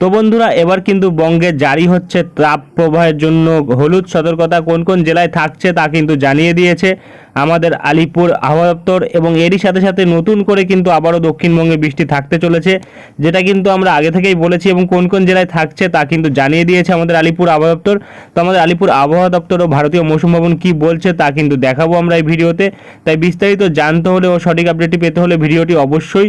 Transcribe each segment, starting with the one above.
তো বন্ধুরা, এবার কিন্তু বঙ্গে জারি হচ্ছে তাপ প্রবাহের জন্য হলুদ সতর্কতা কোন কোন জেলায় থাকছে তা কিন্তু জানিয়ে দিয়েছে আমাদের আলিপুর আবহাওয়া দপ্তর এবং এরই সাথে সাথে নতুন করে কিন্তু আবারও দক্ষিণবঙ্গে বৃষ্টি থাকতে চলেছে, যেটা কিন্তু আমরা আগে থেকেই বলেছি এবং কোন কোন জেলায় থাকছে তা কিন্তু জানিয়ে দিয়েছে আমাদের আলিপুর আবহাওয়া দপ্তর। তো আমাদের আলিপুর আবহাওয়া দপ্তর ও ভারতীয় মৌসুম ভবন কী বলছে তা কিন্তু দেখাবো আমরা এই ভিডিওতে। তাই বিস্তারিত জানতে হলে ও সঠিক আপডেটটি পেতে হলে ভিডিওটি অবশ্যই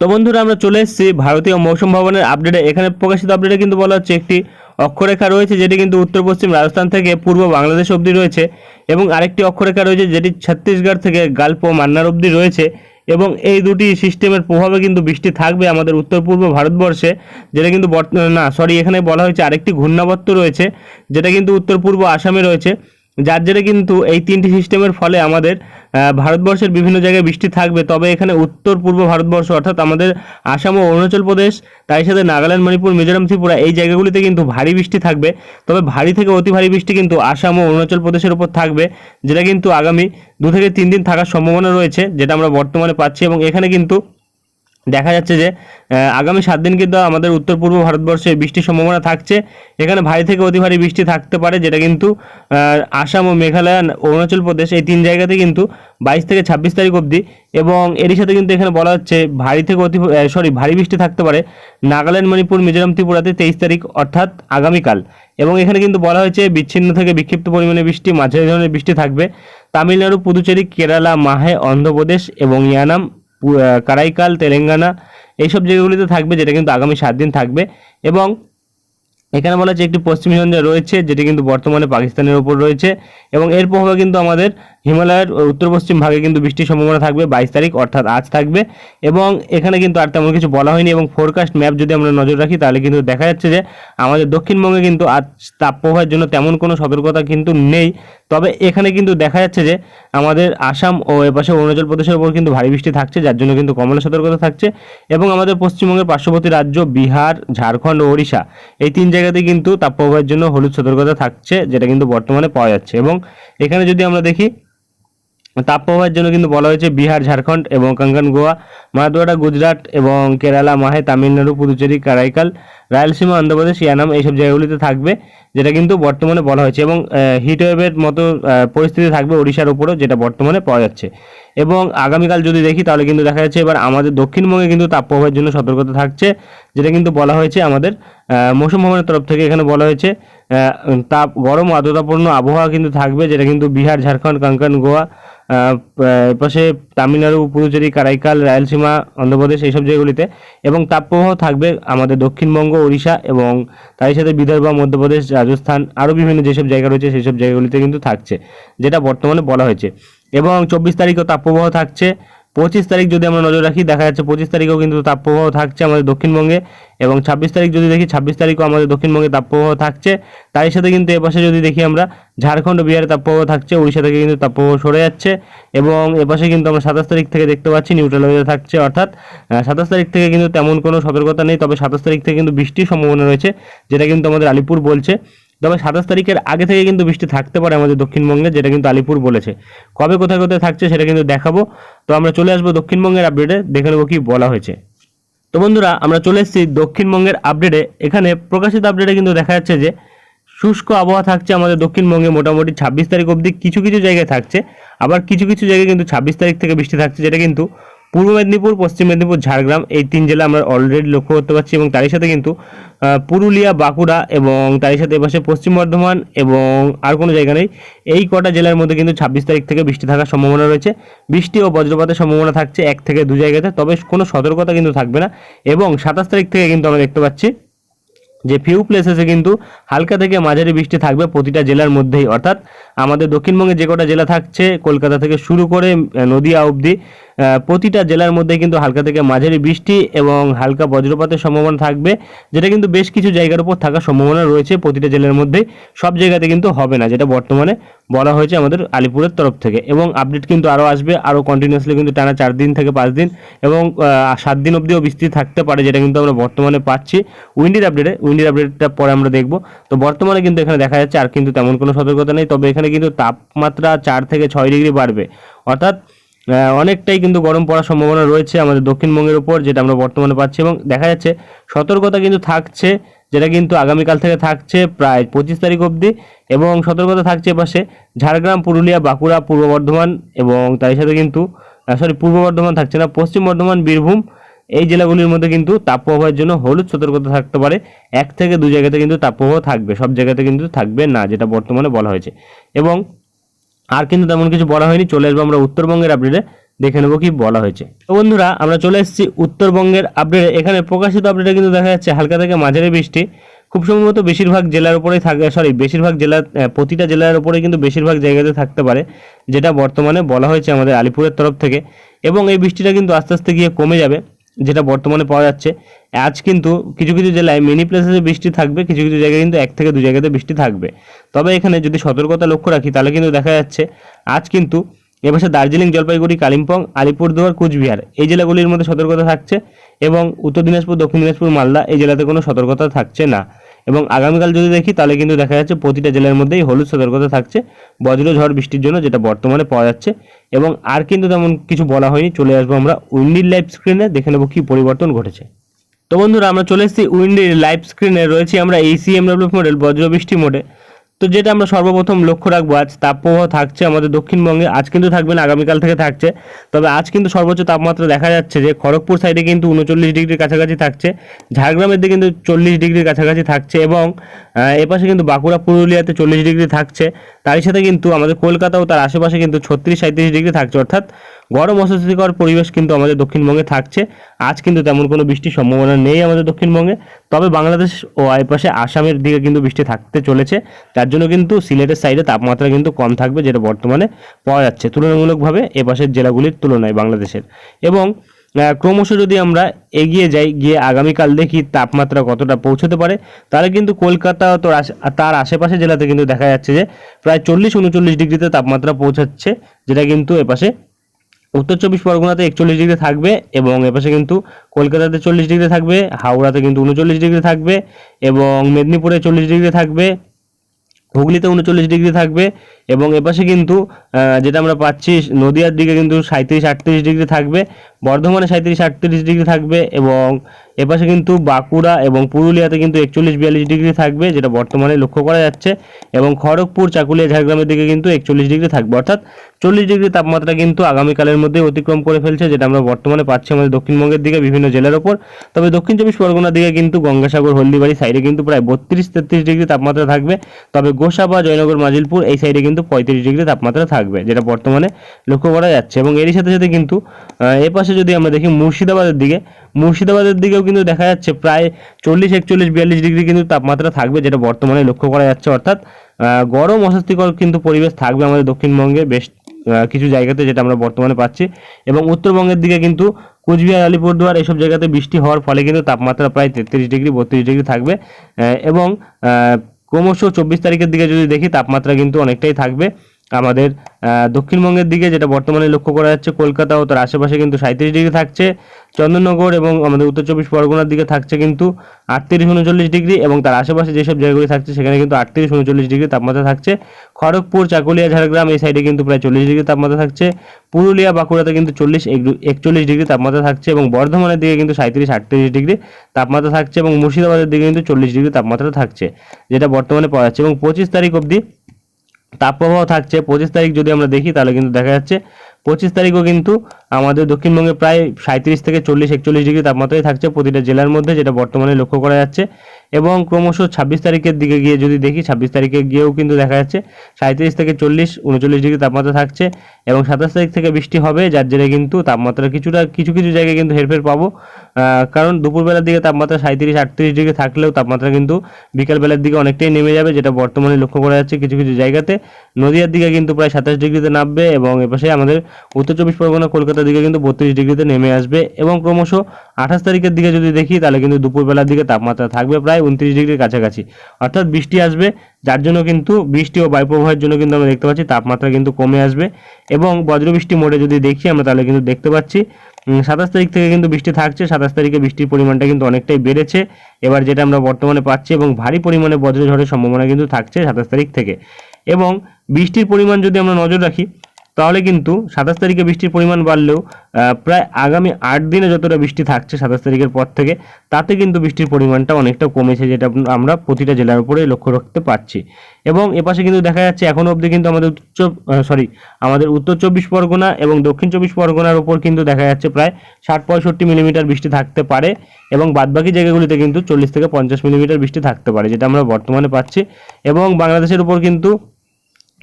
তো বন্ধুরা, আমরা চলে এসেছি ভারতীয় মৌসুম ভবনের আপডেটে এখানে প্রকাশিত আপডেটে কিন্তু বলা হচ্ছে একটি অক্ষরেখা রয়েছে, যেটি কিন্তু উত্তর পশ্চিম রাজস্থান থেকে পূর্ব বাংলাদেশ অবধি রয়েছে এবং আরেকটি অক্ষরেখা রয়েছে, যেটি ছত্তিশগড় থেকে গাল্প মান্নার অবধি রয়েছে এবং এই দুটি সিস্টেমের প্রভাবে কিন্তু বৃষ্টি থাকবে আমাদের উত্তর পূর্ব ভারতবর্ষে, যেটা কিন্তু না সরি এখানে বলা হয়েছে আরেকটি ঘূর্ণাবর্ত রয়েছে, যেটা কিন্তু উত্তর পূর্ব আসামে রয়েছে। যার জেরে কিন্তু এই তিনটি সিস্টেমের ফলে আমাদের ভারতবর্ষের বিভিন্ন জায়গায় বৃষ্টি থাকবে। তবে এখানে উত্তর পূর্ব ভারতবর্ষ, অর্থাৎ আমাদের আসাম ও অরুণাচল প্রদেশ, তাই সাথে নাগাল্যান্ড, মণিপুর, মিজোরাম, ত্রিপুরা, এই জায়গাগুলিতে কিন্তু ভারী বৃষ্টি থাকবে। তবে ভারী থেকে অতি ভারী বৃষ্টি কিন্তু আসাম ও অরুণাচল প্রদেশের উপর থাকবে, যেটা কিন্তু আগামী দু থেকে তিন দিন থাকার সম্ভাবনা রয়েছে, যেটা আমরা বর্তমানে পাচ্ছি এবং এখানে কিন্তু দেখা যাচ্ছে যে আগামী সাত দিন কিন্তু আমাদের উত্তর পূর্ব ভারতবর্ষে বৃষ্টির সম্ভাবনা থাকছে। এখানে ভারী থেকে অতি ভারী বৃষ্টি থাকতে পারে, যেটা কিন্তু আসাম ও মেঘালয়, অরুণাচল প্রদেশ এই তিন জায়গাতে কিন্তু বাইশ থেকে ছাব্বিশ তারিখ অবধি। এবং এরই সাথে কিন্তু এখানে বলা হচ্ছে ভারী থেকে অতি সরি ভারী বৃষ্টি থাকতে পারে নাগাল্যান্ড, মণিপুর, মিজোরাম, ত্রিপুরাতে তেইশ তারিখ, অর্থাৎ আগামীকাল। এবং এখানে কিন্তু বলা হয়েছে বিচ্ছিন্ন থেকে বিক্ষিপ্ত পরিমাণে বৃষ্টি, মাঝারি ধরনের বৃষ্টি থাকবে। তামিলনাড়ু, পুদুচেরি, কেরালা, মাহে, অন্ধ্রপ্রদেশ এবং ইয়ানাম কারাইকাল, তেলেঙ্গানা, এইসব জায়গাগুলিতে থাকবে, যেটা কিন্তু আগামী সাত দিন থাকবে। এবং এখানে বলা হচ্ছে একটি পশ্চিমী ঝঞ্ঝা রয়েছে, যেটি কিন্তু বর্তমানে পাকিস্তানের ওপর রয়েছে। এবং এর প্রভাবে কিন্তু আমাদের হিমালয়ের উত্তর পশ্চিম ভাগে কিন্তু বৃষ্টির সম্ভাবনা থাকবে, বাইশ তারিখ অর্থাৎ আজ থাকবে। এবং এখানে কিন্তু আর তেমন কিছু বলা হয়নি এবং ফোরকাস্ট ম্যাপ যদি আমরা নজর রাখি, তাহলে কিন্তু দেখা যাচ্ছে যে আমাদের দক্ষিণবঙ্গে কিন্তু আজ তাপপ্রবাহের জন্য তেমন কোনো সতর্কতা কিন্তু নেই। তবে এখানে কিন্তু দেখা যাচ্ছে যে আমাদের আসাম ও এপাশে অরুণাচল প্রদেশের উপর কিন্তু ভারী বৃষ্টি থাকছে, যার জন্য কিন্তু কমলা সতর্কতা থাকছে। এবং আমাদের পশ্চিমবঙ্গের পার্শ্ববর্তী রাজ্য বিহার, ঝাড়খণ্ড ও ওড়িশা, এই তিন জায়গাতে কিন্তু তাপপ্রবাহের জন্য হলুদ সতর্কতা থাকছে, যেটা কিন্তু বর্তমানে পাওয়া যাচ্ছে। এবং এখানে যদি আমরা দেখি তাপপ্রবাহের জন্য কিন্তু বলা হয়েছে বিহার, ঝাড়খণ্ড এবং কাঙ্কান গোয়া মারাদওয়াড়া গুজরাট এবং কেরালা, মাহে তামিলনাড়ু, পুদুচেরি, কারাইকাল রায়লসীমা অন্ধ্রপ্রদেশ, ইয়ানাম এইসব জায়গাগুলিতে থাকবে, যেটা কিন্তু বর্তমানে বলা হয়েছে এবং হিটওয়েভের মতো পরিস্থিতি থাকবে ওড়িশার উপরও যেটা বর্তমানে পাওয়া যাচ্ছে। এবং আগামীকাল যদি দেখি তাহলে কিন্তু দেখা যাচ্ছে এবার আমাদের দক্ষিণবঙ্গে কিন্তু তাপপ্রবাহের জন্য সতর্কতা থাকছে, যেটা কিন্তু বলা হয়েছে আমাদের মৌসুম ভবনের তরফ থেকে এখানে বলা হয়েছে তাপ, গরম, আর্দ্রতাপূর্ণ আবহাওয়া কিন্তু থাকবে, যেটা কিন্তু বিহার, ঝাড়খণ্ড কাঙ্কান গোয়া পাশে তামিলনাড়ু পুদুচেরি কারাইকাল, রায়লসীমা, অন্ধ্রপ্রদেশ এইসব জায়গাগুলিতে। এবং তাপপ্রবাহ থাকবে আমাদের দক্ষিণবঙ্গ, ওড়িশা এবং তারই সাথে বিদর্ভ, মধ্যপ্রদেশ, রাজস্থান, আরও বিভিন্ন যেসব জায়গা রয়েছে সেই সব জায়গাগুলিতে কিন্তু থাকছে, যেটা বর্তমানে বলা হয়েছে। এবং চব্বিশ তারিখও তাপপ্রবাহ থাকছে। পঁচিশ তারিখ যদি আমরা নজর রাখি, দেখা যাচ্ছে পঁচিশ তারিখেও কিন্তু তাপপ্রবাহ থাকছে আমাদের দক্ষিণবঙ্গে এবং ছাব্বিশ তারিখ যদি দেখি, ছাব্বিশ তারিখও আমাদের দক্ষিণবঙ্গে তাপপ্রবাহ থাকছে। তারই সাথে কিন্তু এপাশে যদি দেখি আমরা, ঝাড়খণ্ড, বিহারে তাপপ্রবাহ থাকছে, উড়িষ্যা থেকে কিন্তু তাপপ্রবাহ সরে যাচ্ছে এবং এপাশে কিন্তু আমরা সাতাশ তারিখ থেকে দেখতে পাচ্ছি নিউট্রাল ওয়েদার থাকছে, অর্থাৎ সাতাশ তারিখ থেকে কিন্তু তেমন কোনো সতর্কতা নেই, তবে সাতাশ তারিখ থেকে কিন্তু বৃষ্টির সম্ভাবনা রয়েছে, যেটা কিন্তু আমাদের আলিপুর বলছে। তবে সাতাশ তারিখের আগে থেকে কিন্তু বৃষ্টি থাকতে পারে আমাদের দক্ষিণবঙ্গে, যেটা কিন্তু আলিপুর বলেছে। কবে কোথায় কোথায় থাকছে সেটা কিন্তু দেখাবো। তো আমরা চলে আসব দক্ষিণবঙ্গের আপডেটে দেখে নেব কি বলা হয়েছে। তো বন্ধুরা, আমরা চলে এসেছি দক্ষিণবঙ্গের আপডেটে এখানে প্রকাশিত আপডেটে কিন্তু দেখা যাচ্ছে যে, শুষ্ক আবহাওয়া থাকছে আমাদের দক্ষিণবঙ্গে মোটামুটি ছাব্বিশ তারিখ অবধি। কিছু কিছু জায়গায় থাকছে, আবার কিছু কিছু জায়গায় কিন্তু ছাব্বিশ তারিখ থেকে বৃষ্টি থাকছে, যেটা কিন্তু পূর্ব মেদিনীপুর, পশ্চিম মেদিনীপুর, ঝাড়গ্রাম এই তিন জেলা আমরা অলরেডি লক্ষ্য করতে পারছি এবং তারই সাথে কিন্তু পুরুলিয়া, বাঁকুড়া এবং তারই সাথে এপাশে পশ্চিম বর্ধমান এবং আর কোনো জায়গা নেই। এই কটা জেলার মধ্যে কিন্তু ছাব্বিশ তারিখ থেকে বৃষ্টি থাকার সম্ভাবনা রয়েছে। বৃষ্টি ও বজ্রপাতের সম্ভাবনা থাকছে এক থেকে দু জায়গাতে, তবে কোনো সতর্কতা কিন্তু থাকবে না এবং সাতাশ তারিখ থেকে কিন্তু আমরা দেখতে পাচ্ছি যে ফিউ প্লেসেসে কিন্তু হালকা থেকে মাঝারি বৃষ্টি থাকবে প্রতিটা জেলার মধ্যেই। অর্থাৎ আমাদের দক্ষিণবঙ্গে যে কটা জেলা থাকছে, কলকাতা থেকে শুরু করে নদিয়া অবধি প্রতিটা জেলার মধ্যে কিন্তু হালকা থেকে মাঝারি বৃষ্টি এবং হালকা বজ্রপাতের সম্ভাবনা থাকবে, যেটা কিন্তু বেশ কিছু জায়গার উপর থাকার সম্ভাবনা রয়েছে প্রতিটা জেলার মধ্যেই। সব জায়গাতে কিন্তু হবে না, যেটা বর্তমানে বলা হয়েছে আমাদের আলিপুরের তরফ থেকে। এবং আপডেট কিন্তু আরও আসবে, আরও কন্টিনিউয়াসলি কিন্তু টানা চার দিন থেকে পাঁচ দিন এবং সাত দিন অবধিও বৃষ্টি থাকতে পারে, যেটা কিন্তু আমরা বর্তমানে পাচ্ছি। উইন্ডির আপডেটে উইন্ডির আপডেটটা পরে আমরা দেখব। তো বর্তমানে কিন্তু এখানে দেখা যাচ্ছে আর কিন্তু তেমন কোনো সতর্কতা নেই, তবে এখানে কিন্তু তাপমাত্রা চার থেকে ছয় ডিগ্রি বাড়বে। অর্থাৎ অনেকটাই কিন্তু গরম পড়ার সম্ভাবনা রয়েছে আমাদের দক্ষিণবঙ্গের উপর, যেটা আমরা বর্তমানে পাচ্ছি। এবং দেখা যাচ্ছে সতর্কতা কিন্তু থাকছে, যেটা কিন্তু আগামীকাল থেকে থাকছে প্রায় পঁচিশ তারিখ অবধি। এবং সতর্কতা থাকছে এপাশে ঝাড়গ্রাম, পুরুলিয়া, বাঁকুড়া, পূর্ব বর্ধমান এবং তার সাথে কিন্তু সরি পূর্ব বর্ধমান থাকছে না, পশ্চিম বর্ধমান, বীরভূম। এই জেলাগুলির মধ্যে কিন্তু তাপপ্রবাহের জন্য হলুদ সতর্কতা থাকতে পারে। এক থেকে দু জায়গাতে কিন্তু তাপপ্রবাহ থাকবে, সব জায়গাতে কিন্তু থাকবে না, যেটা বর্তমানে বলা হয়েছে। এবং আর কিন্তু তেমন কিছু বলা হয়নি। চলে আসব আমরা উত্তরবঙ্গের আপডেটে দেখে নেব কি বলা হয়েছে। তো বন্ধুরা, আমরা চলে এসেছি উত্তরবঙ্গের আপডেটে এখানে প্রকাশিত আপডেটে কিন্তু দেখা যাচ্ছে হালকা থেকে মাঝারি বৃষ্টি। খুব সম্ভবত বেশিরভাগ জেলার উপরেই থাকে সরি বেশিরভাগ জেলার প্রতিটা জেলার উপরে কিন্তু বেশিরভাগ জায়গাতে থাকতে পারে, যেটা বর্তমানে বলা হয়েছে আমাদের আলিপুরের তরফ থেকে। এবং এই বৃষ্টিটা কিন্তু আস্তে আস্তে গিয়ে কমে যাবে। যেটা বর্তমানে পাওয়া যাচ্ছে। আজ কিন্তু কিছু কিছু জেলায় মিনি প্লেসে বৃষ্টি থাকবে, কিছু কিছু জায়গায় কিন্তু এক থেকে দু জায়গাতে বৃষ্টি থাকবে। তবে এখানে যদি সতর্কতা লক্ষ্য রাখি, তাহলে কিন্তু দেখা যাচ্ছে আজ কিন্তু এপাশে দার্জিলিং, জলপাইগুড়ি, কালিম্পং, আলিপুরদুয়ার, কুচবিহার এই জেলাগুলির মধ্যে সতর্কতা থাকছে এবং উত্তর দিনাজপুর, দক্ষিণ দিনাজপুর, মালদা এই জেলাতে কোনো সতর্কতা থাকছে না। এবং আগামীকাল যদি দেখি, তাহলে কিন্তু দেখা যাচ্ছে প্রতিটা জেলার মধ্যেই হলুদ সতর্কতা থাকছে বজ্র ঝড় বৃষ্টির জন্য যেটা বর্তমানে পাওয়া যাচ্ছে। এবং আর কিন্তু তেমন কিছু বলা হয়নি। চলে আসব আমরা উইন্ডির লাইভ স্ক্রিনে, দেখে নেব কী পরিবর্তন ঘটেছে। তো বন্ধুরা, আমরা চলে এসেছি উইন্ডির লাইভ স্ক্রিনে। রয়েছি আমরা এই সিএমডাব্লিউ মডেল বজ্রবৃষ্টি মোডে তো যেটা আমরা সর্বপ্রথম লক্ষ্য রাখব, আজ তাপপ্রবাহ থাকছে আমাদের দক্ষিণবঙ্গে, আজ কিন্তু থাকবে না, আগামীকাল থেকে থাকছে। তবে আজ কিন্তু সর্বোচ্চ তাপমাত্রা দেখা যাচ্ছে যে খড়গপুর সাইডে কিন্তু উনচল্লিশ ডিগ্রির কাছাকাছি থাকছে, ঝাড়গ্রামের দিকে কিন্তু চল্লিশ ডিগ্রির কাছাকাছি থাকছে এবং এপাশে কিন্তু বাঁকুড়া, পুরুলিয়াতে চল্লিশ ডিগ্রি থাকছে। তারই সাথে কিন্তু আমাদের কলকাতা ও তার আশেপাশে কিন্তু ছত্রিশ সাঁত্রিশ ডিগ্রি থাকছে। অর্থাৎ গরম অস্বস্তিকর পরিবেশ কিন্তু আমাদের দক্ষিণবঙ্গে থাকছে। আজ কিন্তু তেমন কোনো বৃষ্টির সম্ভাবনা নেই আমাদের দক্ষিণবঙ্গে। তবে বাংলাদেশ ও এপাশে আসামের দিকে কিন্তু বৃষ্টি থাকতে চলেছে। তার জন্য কিন্তু সিলেটের সাইডে তাপমাত্রা কিন্তু কম থাকবে যেটা বর্তমানে পাওয়া যাচ্ছে। তুলনামূলকভাবে এপাশের জেলাগুলির তুলনায় বাংলাদেশের। এবং ক্রমশ যদি আমরা এগিয়ে যাই, গিয়ে আগামীকাল দেখি তাপমাত্রা কতটা পৌঁছতে পারে, তাহলে কিন্তু কলকাতা তো তার আশেপাশে জেলাতে কিন্তু দেখা যাচ্ছে যে, প্রায় চল্লিশ উনচল্লিশ ডিগ্রিতে তাপমাত্রা পৌঁছাচ্ছে, যেটা কিন্তু এপাশে উত্তর চব্বিশ পরগনাতে একচল্লিশ ডিগ্রি থাকবে এবং এপাশে কিন্তু কলকাতাতে চল্লিশ ডিগ্রি থাকবে, হাওড়াতে কিন্তু উনচল্লিশ ডিগ্রি থাকবে এবং মেদিনীপুরে চল্লিশ ডিগ্রি থাকবে, হুগলিতে উনচল্লিশ ডিগ্রি থাকবে এবং এপাশে কিন্তু যেটা আমরা পাচ্ছি, নদিয়ার দিকে কিন্তু সাঁত্রিশ আটত্রিশ ডিগ্রি থাকবে, বর্ধমানে সাঁত্রিশ আটত্রিশ ডিগ্রি থাকবে এবং এপাশে কিন্তু বাঁকুড়া এবং পুরুলিয়াতে কিন্তু একচল্লিশ, বিয়াল্লিশ ডিগ্রি থাকবে, যেটা বর্তমানে লক্ষ্য করা যাচ্ছে এবং খড়গপুর, চাকুলিয়া, ঝাড়গ্রামের দিকে কিন্তু একচল্লিশ ডিগ্রি থাকবে। অর্থাৎ চল্লিশ ডিগ্রি তাপমাত্রা কিন্তু আগামীকালের মধ্যে অতিক্রম করে ফেলছে, যেটা আমরা বর্তমানে পাচ্ছি আমাদের দক্ষিণবঙ্গের দিকে, বিভিন্ন জেলার ওপর। তবে দক্ষিণ চব্বিশ পরগনার দিকে কিন্তু গঙ্গাসাগর, হলদিবাড়ি সাইডে কিন্তু প্রায় বত্রিশ, তেত্রিশ ডিগ্রি তাপমাত্রা থাকবে। তবে গোসাবা, জয়নগর, মাজিলপুর এই সাইডে কিন্তু পঁয়ত্রিশ ডিগ্রি তাপমাত্রা থাকবে, যেটা বর্তমানে লক্ষ্য করা যাচ্ছে। এবং এরই সাথে সাথে কিন্তু এ পাশে যদি আমরা দেখি মুর্শিদাবাদের দিকে, মুর্শিদাবাদের দিকেও কিন্তু দেখা যাচ্ছে প্রায় চল্লিশ, একচল্লিশ, বিয়াল্লিশ ডিগ্রি কিন্তু তাপমাত্রা থাকবে, যেটা বর্তমানে লক্ষ্য করা যাচ্ছে। অর্থাৎ গরম, অস্বস্তিকর কিন্তু পরিবেশ থাকবে আমাদের দক্ষিণবঙ্গে বেশ কিছু জায়গাতে, যেটা আমরা বর্তমানে পাচ্ছি। এবং উত্তরবঙ্গের দিকে কিন্তু কুচবিহার, আলিপুরদুয়ার এইসব জায়গাতে বৃষ্টি হওয়ার ফলে কিন্তু তাপমাত্রা প্রায় তেত্রিশ ডিগ্রি, বত্রিশ ডিগ্রি থাকবে এবং ক্রমশ চব্বিশ তারিখের দিকে যদি দেখি তাপমাত্রা কিন্তু অনেকটাই থাকবে। আমাদের দক্ষিণবঙ্গের দিকে যেটা বর্তমানে লক্ষ্য করা যাচ্ছে, কলকাতা ও তার আশেপাশে কিন্তু সাঁত্রিশ ডিগ্রি থাকছে, চন্দননগর এবং আমাদের উত্তর চব্বিশ পরগনার দিকে থাকছে কিন্তু আটত্রিশ উনচল্লিশ ডিগ্রি এবং তার আশেপাশে যেসব জায়গাগুলি থাকছে, সেখানে কিন্তু আটত্রিশ উনচল্লিশ ডিগ্রি তাপমাত্রা থাকছে। খড়গপুর, চাকুলিয়া, ঝাড়গ্রাম এই সাইডে কিন্তু প্রায় চল্লিশ ডিগ্রি তাপমাত্রা থাকছে। পুরুলিয়া, বাঁকুড়াতে কিন্তু চল্লিশ একচল্লিশ ডিগ্রি তাপমাত্রা থাকছে এবং বর্ধমানের দিকে কিন্তু সাঁত্রিশ আটত্রিশ ডিগ্রি তাপমাত্রা থাকছে এবং মুর্শিদাবাদের দিকে কিন্তু চল্লিশ ডিগ্রি তাপমাত্রা থাকছে, যেটা বর্তমানে পাওয়া যাচ্ছে এবং পঁচিশ তারিখ অবধি তাপপ্রবাহ থাকছে পঁচিশ তারিখ যদি আমরা দেখি, তাহলে কিন্তু দেখা যাচ্ছে পঁচিশ তারিখও কিন্তু আমাদের দক্ষিণবঙ্গে প্রায় সাঁত্রিশ থেকে চল্লিশ, একচল্লিশ ডিগ্রি তাপমাত্রায় থাকছে প্রতিটা জেলার মধ্যে, যেটা বর্তমানে লক্ষ্য করা যাচ্ছে। এবং ক্রমশ ছাব্বিশ তারিখের দিকে গিয়ে যদি দেখি, ছাব্বিশ তারিখে গিয়েও কিন্তু দেখা যাচ্ছে সাঁত্রিশ থেকে চল্লিশ, উনচল্লিশ ডিগ্রি তাপমাত্রা থাকছে এবং সাতাশ তারিখ থেকে বৃষ্টি হবে, যার জেরে কিন্তু তাপমাত্রা কিছুটা, কিছু কিছু জায়গায় কিন্তু হেরফের পাবো। কারণ দুপুরবেলার দিকে তাপমাত্রা সাঁত্রিশ আটত্রিশ ডিগ্রি থাকলেও তাপমাত্রা কিন্তু বিকালবেলার দিকে অনেকটাই নেমে যাবে, যেটা বর্তমানে লক্ষ্য করা যাচ্ছে কিছু কিছু জায়গাতে। নদীয়ার দিকে কিন্তু প্রায় সাতাশ ডিগ্রিতে নামবে এবং এপাশে আমাদের উত্তর চব্বিশ পরগনা, কলকাতার দিকে কিন্তু বত্রিশ ডিগ্রিতে নেমে আসবে। এবং ক্রমশ আঠাশ তারিখের দিকে যদি দেখি, তাহলে কিন্তু দুপুরবেলার দিকে তাপমাত্রা থাকবে প্রায় উনত্রিশ ডিগ্রির কাছাকাছি। অর্থাৎ বৃষ্টি আসবে, যার জন্য কিন্তু বৃষ্টি ও বায়ুপ্রবাহের জন্য কিন্তু আমরা দেখতে পাচ্ছি তাপমাত্রা কিন্তু কমে আসবে। এবং বজ্রবৃষ্টি মোডে যদি দেখি, আমরা তাহলে কিন্তু দেখতে পাচ্ছি সাতাশ তারিখ থেকে কিন্তু বৃষ্টি থাকছে। সাতাশ তারিখে বৃষ্টির পরিমাণটা কিন্তু অনেকটাই বেড়েছে। এবার যেটা আমরা বর্তমানে পাচ্ছি এবং ভারী পরিমাণে বজ্রঝড়ের সম্ভাবনা কিন্তু থাকছে সাতাশ তারিখ থেকে। এবং বৃষ্টির পরিমাণ যদি আমরা নজর রাখি তাহলে কিন্তু সাতাশ তারিখে বৃষ্টির পরিমাণ বাড়লেও প্রায় আগামী আট দিনে যতটা বৃষ্টি থাকছে সাতাশ তারিখের পর থেকে, তাতে কিন্তু বৃষ্টির পরিমাণটা অনেকটা কমেছে, যেটা আমরা প্রতিটা জেলার উপরে লক্ষ্য রাখতে পারছি। এবং এপাশে কিন্তু দেখা যাচ্ছে এখনও অবধি কিন্তু আমাদের উত্তর সরি আমাদের উত্তর চব্বিশ পরগনা এবং দক্ষিণ চব্বিশ পরগনার উপর কিন্তু দেখা যাচ্ছে প্রায় ষাট পঁয়ষট্টি মিলিমিটার বৃষ্টি থাকতে পারে এবং বাদবাকি জায়গাগুলিতে কিন্তু চল্লিশ থেকে পঞ্চাশ মিলিমিটার বৃষ্টি থাকতে পারে, যেটা আমরা বর্তমানে পাচ্ছি। এবং বাংলাদেশের উপর কিন্তু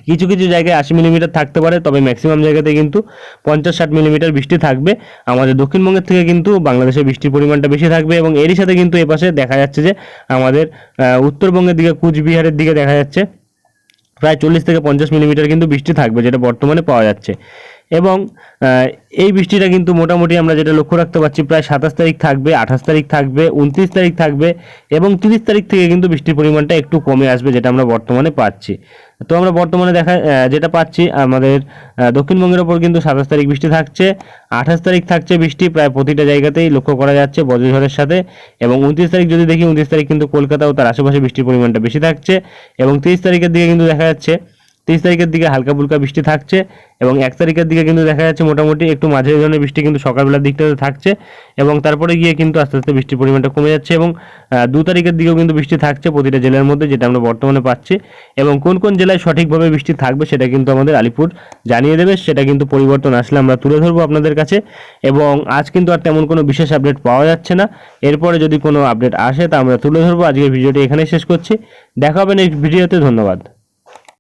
কিছু কিছু জায়গায় আশি মিলিমিটার থাকতে পারে, তবে ম্যাক্সিমাম জায়গাতে কিন্তু পঞ্চাশ ষাট মিলিমিটার বৃষ্টি থাকবে। আমাদের দক্ষিণবঙ্গের থেকে কিন্তু বাংলাদেশে বৃষ্টির পরিমাণটা বেশি থাকবে এবং এরই সাথে কিন্তু এপাশে দেখা যাচ্ছে যে আমাদের উত্তরবঙ্গের দিকে, কুচবিহারের দিকে দেখা যাচ্ছে। প্রায় চল্লিশ থেকে পঞ্চাশ মিলিমিটার কিন্তু বৃষ্টি থাকবে, যেটা বর্তমানে পাওয়া যাচ্ছে। এবং এই বৃষ্টিটা কিন্তু মোটামুটি আমরা যেটা লক্ষ্য রাখতে পারছি প্রায় সাতাশ তারিখ থাকবে, আঠাশ তারিখ থাকবে, উনত্রিশ তারিখ থাকবে এবং তিরিশ তারিখ থেকে কিন্তু বৃষ্টির পরিমাণটা একটু কমে আসবে যেটা আমরা বর্তমানে পাচ্ছি। তো আমরা বর্তমানে দেখা যেটা পাচ্ছি, আমাদের দক্ষিণবঙ্গের ওপর কিন্তু সাতাশ তারিখ বৃষ্টি থাকছে, আঠাশ তারিখ থাকছে বৃষ্টি প্রায় প্রতিটা জায়গাতেই লক্ষ্য করা যাচ্ছে বজ্রঝড়ের সাথে এবং উনত্রিশ তারিখ যদি দেখি, উনত্রিশ তারিখ কিন্তু কলকাতা ও তার আশেপাশে বৃষ্টির পরিমাণটা বেশি থাকছে এবং তিরিশ তারিখের দিকে কিন্তু দেখা যাচ্ছে তিরিশ তারিখের দিকে হালকা ফুলকা বৃষ্টি থাকছে এবং এক তারিখের দিকে কিন্তু দেখা যাচ্ছে মোটামুটি একটু মাঝারি ধরনের বৃষ্টি কিন্তু সকালবেলার দিকটাতে থাকছে এবং তারপরে গিয়ে কিন্তু আস্তে আস্তে বৃষ্টির পরিমাণটা কমে যাচ্ছে এবং দু তারিখের দিকেও কিন্তু বৃষ্টি থাকছে প্রতিটা জেলার মধ্যে যেটা আমরা বর্তমানে পাচ্ছি এবং কোন কোন জেলায় সঠিকভাবে বৃষ্টি থাকবে সেটা কিন্তু আমাদের আলিপুর জানিয়ে দেবে, সেটা কিন্তু পরিবর্তন আসলে আমরা তুলে ধরবো আপনাদের কাছে এবং আজ কিন্তু আর তেমন কোনো বিশেষ আপডেট পাওয়া যাচ্ছে না। এরপরে যদি কোনো আপডেট আসে তা আমরা তুলে ধরবো। আজকের ভিডিওটি এখানে শেষ করছি। দেখা হবে নেক্সট ভিডিওতে। ধন্যবাদ।